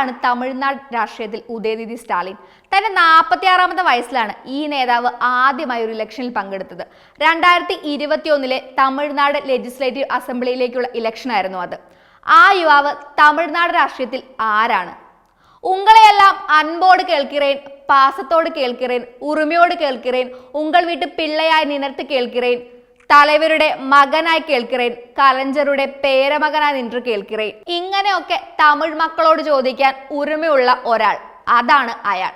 ആണ് തമിഴ്നാട് രാഷ്ട്രീയത്തിൽ ഉദയനിധി സ്റ്റാലിൻ. തന്റെ നാൽപ്പത്തിയാറാമത്തെ വയസ്സിലാണ് ഈ നേതാവ് ആദ്യമായി ഒരു ഇലക്ഷനിൽ പങ്കെടുത്തത്. രണ്ടായിരത്തി ഇരുപത്തിയൊന്നിലെ തമിഴ്നാട് ലെജിസ്ലേറ്റീവ് അസംബ്ലിയിലേക്കുള്ള ഇലക്ഷൻ ആയിരുന്നു അത്. ആ യുവാവ് തമിഴ്നാട് രാഷ്ട്രീയത്തിൽ ആരാണ്? ഉങ്ങളെയെല്ലാം അൻപോട് കേൾക്കിറേൻ പാസത്തോട് കേൾക്കിറേൻ ഉറുമയോട് കേൾക്കിറേൻ ഉങ്ങൾ വീട്ട് പിള്ളയായി നിനർത്ത് കേൾക്കിറേൻ തലവരുടെ മകനായി കേൾക്കിറേൻ കലഞ്ചറുടെ പേരമകനായി നിന്ന് കേൾക്കിറേൻ. ഇങ്ങനെയൊക്കെ തമിഴ് മക്കളോട് ചോദിക്കാൻ ഉரிமைയുള്ള ഒരാൾ അതാണ് അയാൾ.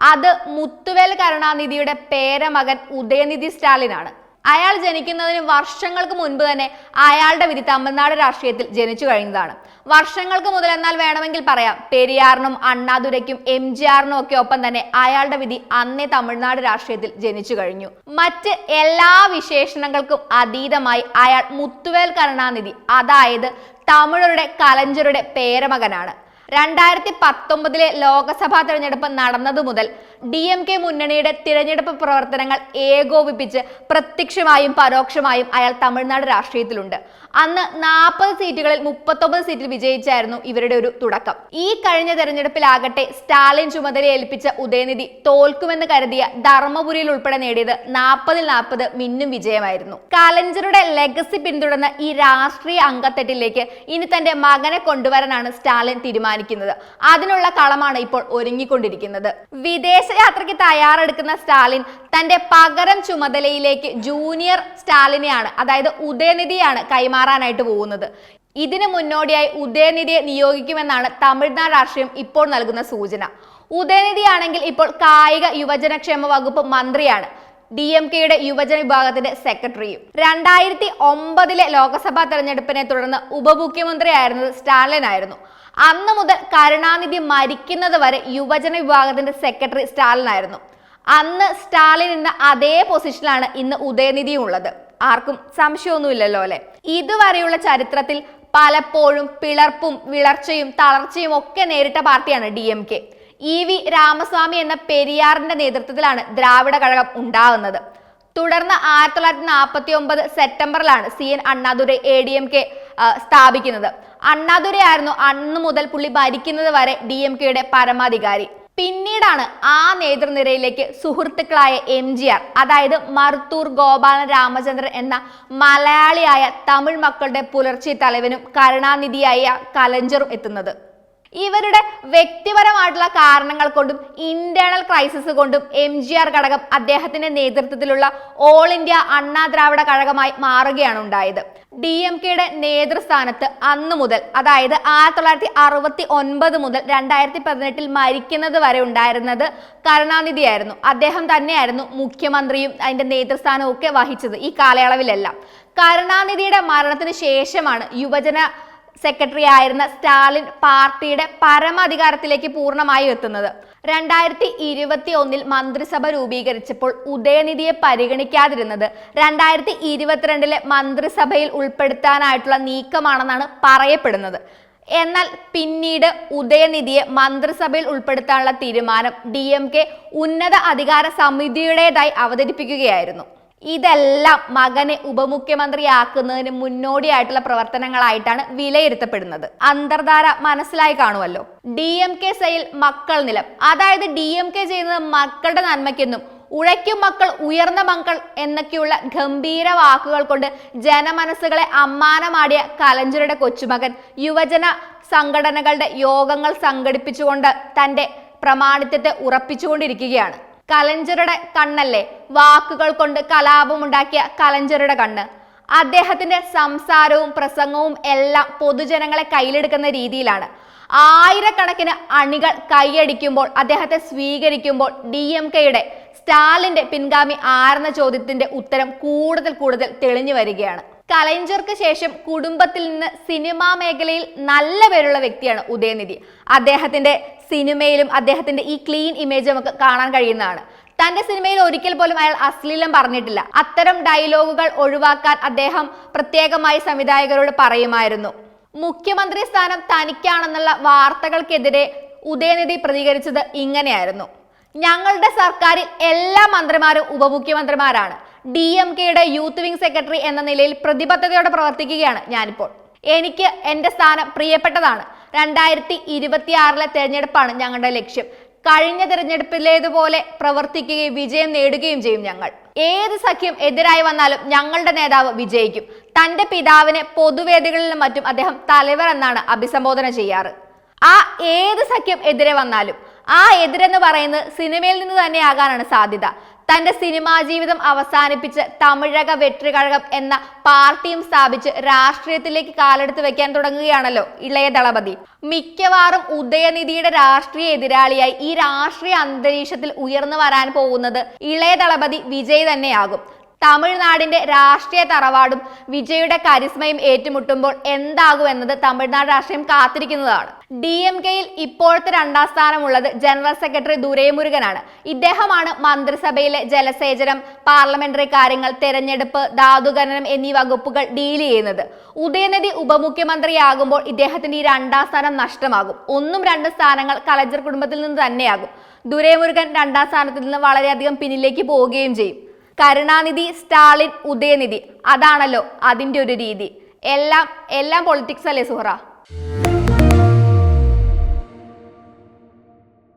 അത് മുത്തുവേൽ കരുണാനിധിയുടെ പേരമകൻ ഉദയനിധി സ്റ്റാലിനാണ്. അയാൾ ജനിക്കുന്നതിന് വർഷങ്ങൾക്ക് മുൻപ് തന്നെ അയാളുടെ വിധി തമിഴ്നാട് രാഷ്ട്രീയത്തിൽ ജനിച്ചു കഴിഞ്ഞതാണ്. വർഷങ്ങൾക്ക് മുതൽ എന്നാൽ വേണമെങ്കിൽ പറയാം പെരിയാറിനും അണ്ണാദുരയ്ക്കും എം ജി ആറിനും ഒക്കെ ഒപ്പം തന്നെ അയാളുടെ വിധി അന്നേ തമിഴ്നാട് രാഷ്ട്രീയത്തിൽ ജനിച്ചു കഴിഞ്ഞു. മറ്റ് എല്ലാ വിശേഷണങ്ങൾക്കും അതീതമായി അയാൾ മുത്തുവേൽ കരുണാനിധി അതായത് തമിഴരുടെ കലഞ്ചരുടെ പേരമകനാണ്. രണ്ടായിരത്തി പത്തൊമ്പതിലെ ലോക്സഭാ തെരഞ്ഞെടുപ്പ് നടന്നതു മുതൽ ഡി എം കെ മുന്നണിയുടെ തിരഞ്ഞെടുപ്പ് പ്രവർത്തനങ്ങൾ ഏകോപിപ്പിച്ച് പ്രത്യക്ഷമായും പരോക്ഷമായും അയാൾ തമിഴ്നാട് രാഷ്ട്രീയത്തിലുണ്ട്. അന്ന് നാൽപ്പത് സീറ്റുകളിൽ മുപ്പത്തൊമ്പത് സീറ്റിൽ വിജയിച്ചായിരുന്നു ഇവരുടെ ഒരു തുടക്കം. ഈ കഴിഞ്ഞ തെരഞ്ഞെടുപ്പിലാകട്ടെ സ്റ്റാലിൻ ചുമതല ഏൽപ്പിച്ച ഉദയനിധി തോൽക്കുമെന്ന് കരുതിയ ധർമ്മപുരിയിൽ ഉൾപ്പെടെ നേടിയത് നാൽപ്പതിൽ നാൽപ്പത് മിന്നും വിജയമായിരുന്നു. കലഞ്ചറുടെ ലെഗസി പിന്തുടർന്ന ഈ രാഷ്ട്രീയ അംഗത്തെട്ടിലേക്ക് ഇനി തന്റെ മകനെ കൊണ്ടുവരാനാണ് സ്റ്റാലിൻ തീരുമാനിക്കുന്നത്. അതിനുള്ള കളമാണ് ഇപ്പോൾ ഒരുങ്ങിക്കൊണ്ടിരിക്കുന്നത്. വിദേശയാത്രയ്ക്ക് തയ്യാറെടുക്കുന്ന സ്റ്റാലിൻ തന്റെ പകരം ചുമതലയിലേക്ക് ജൂനിയർ സ്റ്റാലിനെയാണ് അതായത് ഉദയനിധിയാണ് കൈമാറാനായിട്ട് പോകുന്നത്. ഇതിനു മുന്നോടിയായി ഉദയനിധിയെ നിയോഗിക്കുമെന്നാണ് തമിഴ്നാട് രാഷ്ട്രീയം ഇപ്പോൾ നൽകുന്ന സൂചന. ഉദയനിധിയാണെങ്കിൽ ഇപ്പോൾ കായിക യുവജനക്ഷേമ വകുപ്പ് മന്ത്രിയാണ്. ഡി എം കെയുടെ യുവജന വിഭാഗത്തിന്റെ സെക്രട്ടറിയും. രണ്ടായിരത്തി ഒമ്പതിലെ ലോക്സഭാ തെരഞ്ഞെടുപ്പിനെ തുടർന്ന് ഉപമുഖ്യമന്ത്രിയായിരുന്നത് സ്റ്റാലിൻ ആയിരുന്നു അന്ന് മുതൽ കരുണാനിധി മരിക്കുന്നത് വരെ യുവജന വിഭാഗത്തിന്റെ സെക്രട്ടറി സ്റ്റാലിൻ ആയിരുന്നു അന്ന് സ്റ്റാലിൻ ഇന്ന് അതേ പൊസിഷനിലാണ് ഇന്ന് ഉദയനിധിയും ഉള്ളത് ആർക്കും സംശയമൊന്നുമില്ലല്ലോ അല്ലെ? ഇതുവരെയുള്ള ചരിത്രത്തിൽ പലപ്പോഴും പിളർപ്പും വിളർച്ചയും തളർച്ചയും ഒക്കെ നേരിട്ട പാർട്ടിയാണ് D M K E V Ramaswamy എന്ന പെരിയാറിന്റെ നേതൃത്വത്തിലാണ് ദ്രാവിഡ കഴകം ഉണ്ടാകുന്നത് തുടർന്ന് ആയിരത്തി തൊള്ളായിരത്തി നാൽപ്പത്തി ഒമ്പത് സെപ്റ്റംബറിലാണ് C N Annadurai A D M K സ്ഥാപിക്കുന്നത്. അണ്ണാദുരൈ ആയിരുന്നു അന്ന് മുതൽ പുള്ളി ഭരിക്കുന്നത് വരെ ഡി എം കെയുടെ പരമാധികാരി. പിന്നീടാണ് ആ നേതൃനിരയിലേക്ക് സുഹൃത്തുക്കളായ എം ജി ആർ അതായത് മറുത്തൂർ ഗോപാലൻ രാമചന്ദ്രൻ എന്ന മലയാളിയായ തമിഴ് മക്കളുടെ പുലർച്ചെ തലവനും കരുണാനിധിയായ കലഞ്ചറും എത്തുന്നത്. ഇവരുടെ വ്യക്തിപരമായിട്ടുള്ള കാരണങ്ങൾ കൊണ്ടും ഇന്റേണൽ ക്രൈസിസ് കൊണ്ടും എം ജി ആർ ഘടകം അദ്ദേഹത്തിന്റെ നേതൃത്വത്തിലുള്ള ഓൾ ഇന്ത്യ അണ്ണാ ദ്രാവിഡ കഴകമായി മാറുകയാണ് ഉണ്ടായത്. ഡി എം കെയുടെ നേതൃസ്ഥാനത്ത് അന്നു മുതൽ അതായത് ആയിരത്തി തൊള്ളായിരത്തി അറുപത്തി ഒൻപത് മുതൽ രണ്ടായിരത്തി പതിനെട്ടിൽ മരിക്കുന്നത് വരെ ഉണ്ടായിരുന്നത് കരുണാനിധിയായിരുന്നു. അദ്ദേഹം തന്നെയായിരുന്നു മുഖ്യമന്ത്രിയും അതിന്റെ നേതൃസ്ഥാനവും ഒക്കെ വഹിച്ചത് ഈ കാലയളവിലെല്ലാം. കരുണാനിധിയുടെ മരണത്തിന് ശേഷമാണ് യുവജന സെക്രട്ടറി ആയിരുന്ന സ്റ്റാലിൻ പാർട്ടിയുടെ പരമാധികാരത്തിലേക്ക് പൂർണമായി എത്തുന്നത്. രണ്ടായിരത്തി ഇരുപത്തി ഒന്നിൽ മന്ത്രിസഭ രൂപീകരിച്ചപ്പോൾ ഉദയനിധിയെ പരിഗണിക്കാതിരുന്നത് രണ്ടായിരത്തി ഇരുപത്തിരണ്ടിലെ മന്ത്രിസഭയിൽ ഉൾപ്പെടുത്താനായിട്ടുള്ള നീക്കമാണെന്നാണ് പറയപ്പെടുന്നത്. എന്നാൽ പിന്നീട് ഉദയനിധിയെ മന്ത്രിസഭയിൽ ഉൾപ്പെടുത്താനുള്ള തീരുമാനം ഡി ഉന്നത അധികാര സമിതിയുടേതായി അവതരിപ്പിക്കുകയായിരുന്നു. ഇതെല്ലാം മകനെ ഉപമുഖ്യമന്ത്രിയാക്കുന്നതിന് മുന്നോടിയായിട്ടുള്ള പ്രവർത്തനങ്ങളായിട്ടാണ് വിലയിരുത്തപ്പെടുന്നത്. അന്തർധാര മനസ്സിലായി കാണുമല്ലോ. ഡി എം കെ സെയിൽ മക്കൾ നിലം. അതായത് ഡി എം കെ ചെയ്യുന്നത് മക്കളുടെ നന്മയ്ക്കെന്നും ഉഴയ്ക്കും മക്കൾ ഉയർന്ന മക്കൾ എന്നൊക്കെയുള്ള ഗംഭീര വാക്കുകൾ കൊണ്ട് ജനമനസ്സുകളെ അമ്മാനമാടിയ കലഞ്ചരുടെ കൊച്ചുമകൻ യുവജന സംഘടനകളുടെ യോഗങ്ങൾ സംഘടിപ്പിച്ചുകൊണ്ട് തന്റെ പ്രമാണിത്വത്തെ ഉറപ്പിച്ചുകൊണ്ടിരിക്കുകയാണ്. കലഞ്ചറുടെ കണ്ണല്ലേ? വാക്കുകൾ കൊണ്ട് കലാപമുണ്ടാക്കിയ കലഞ്ചറുടെ കണ്ണ്. അദ്ദേഹത്തിന്റെ സംസാരവും പ്രസംഗവും എല്ലാം പൊതുജനങ്ങളെ കയ്യിലെടുക്കുന്ന രീതിയിലാണ്. ആയിരക്കണക്കിന് അണികൾ കൈയടിക്കുമ്പോൾ അദ്ദേഹത്തെ സ്വീകരിക്കുമ്പോൾ ഡി എം കെയുടെ സ്റ്റാലിന്റെ പിൻഗാമി ആരെന്ന ചോദ്യത്തിന്റെ ഉത്തരം കൂടുതൽ കൂടുതൽ തെളിഞ്ഞു വരികയാണ്. കലൈഞ്ചർക്ക് ശേഷം കുടുംബത്തിൽ നിന്ന് സിനിമാ മേഖലയിൽ നല്ല പേരുള്ള വ്യക്തിയാണ് ഉദയനിധി. അദ്ദേഹത്തിന്റെ സിനിമയിലും അദ്ദേഹത്തിന്റെ ഈ ക്ലീൻ ഇമേജ് നമുക്ക് കാണാൻ കഴിയുന്നതാണ്. തന്റെ സിനിമയിൽ ഒരിക്കൽ പോലും അയാൾ അശ്ലീലം പറഞ്ഞിട്ടില്ല. അത്തരം ഡയലോഗുകൾ ഒഴിവാക്കാൻ അദ്ദേഹം പ്രത്യേകമായി സംവിധായകരോട് പറയുമായിരുന്നു. മുഖ്യമന്ത്രി സ്ഥാനം തനിക്കാണെന്നുള്ള വാർത്തകൾക്കെതിരെ ഉദയനിധി പ്രതികരിച്ചത് ഇങ്ങനെയായിരുന്നു. ഞങ്ങളുടെ സർക്കാരിൽ എല്ലാ മന്ത്രിമാരും ഉപമുഖ്യമന്ത്രിമാരാണ്. ഡി എം കെയുടെ യൂത്ത് വിംഗ് സെക്രട്ടറി എന്ന നിലയിൽ പ്രതിബദ്ധതയോടെ പ്രവർത്തിക്കുകയാണ് ഞാനിപ്പോൾ. എനിക്ക് എന്റെ സ്ഥാനം പ്രിയപ്പെട്ടതാണ്. രണ്ടായിരത്തി ഇരുപത്തിയാറിലെ തെരഞ്ഞെടുപ്പാണ് ഞങ്ങളുടെ ലക്ഷ്യം. കഴിഞ്ഞ തെരഞ്ഞെടുപ്പിലേതുപോലെ പ്രവർത്തിക്കുകയും വിജയം നേടുകയും ചെയ്യും ഞങ്ങൾ. ഏത് സഖ്യം എതിരായി വന്നാലും ഞങ്ങളുടെ നേതാവ് വിജയിക്കും. തന്റെ പിതാവിനെ പൊതുവേദികളിലും മറ്റും അദ്ദേഹം തലവർ എന്നാണ് അഭിസംബോധന ചെയ്യാറ്. ആ ഏത് സഖ്യം എതിരെ വന്നാലും ആ എതിരെന്ന് പറയുന്നത് സിനിമയിൽ നിന്ന് തന്നെ ആകാനാണ് സാധ്യത. തന്റെ സിനിമാ ജീവിതം അവസാനിപ്പിച്ച് തമിഴക വെട്രികഴകം എന്ന പാർട്ടിയും സ്ഥാപിച്ച് രാഷ്ട്രീയത്തിലേക്ക് കാലെടുത്ത് വെക്കാൻ തുടങ്ങുകയാണല്ലോ ഇളയ ദളപതി. മിക്കവാറും ഉദയനിധിയുടെ രാഷ്ട്രീയ എതിരാളിയായി ഈ രാഷ്ട്രീയ അന്തരീക്ഷത്തിൽ ഉയർന്നു വരാൻ പോകുന്നത് ഇളയ ദളപതി വിജയ് തന്നെയാകും. തമിഴ്നാടിന്റെ രാഷ്ട്രീയ തറവാടും വിജയുടെ കരിസ്മയും ഏറ്റുമുട്ടുമ്പോൾ എന്താകും എന്നത് തമിഴ്നാട് രാഷ്ട്രീയം കാത്തിരിക്കുന്നതാണ്. ഡി എം കെയിൽ ഇപ്പോഴത്തെ രണ്ടാം സ്ഥാനമുള്ളത് ജനറൽ സെക്രട്ടറി ദുരൈമുരുകനാണ്. ഇദ്ദേഹമാണ് മന്ത്രിസഭയിലെ ജലസേചനം പാർലമെന്ററി കാര്യങ്ങൾ തെരഞ്ഞെടുപ്പ് ധാതുഖനനം എന്നീ വകുപ്പുകൾ ഡീൽ ചെയ്യുന്നത്. ഉദയനിധി ഉപമുഖ്യമന്ത്രിയാകുമ്പോൾ ഇദ്ദേഹത്തിന്റെ ഈ രണ്ടാം സ്ഥാനം നഷ്ടമാകും. ഒന്നും രണ്ട് സ്ഥാനങ്ങൾ കലജർ കുടുംബത്തിൽ നിന്ന് തന്നെയാകും. ദുരൈമുരുകൻ രണ്ടാം സ്ഥാനത്തിൽ നിന്ന് വളരെയധികം പിന്നിലേക്ക് പോവുകയും ചെയ്യും. കരുണാനിധി സ്റ്റാലിൻ ഉദയനിധി. അതാണല്ലോ അതിന്റെ ഒരു രീതി. എല്ലാം എല്ലാം പൊളിറ്റിക്സ് അല്ലേ സുഹറ?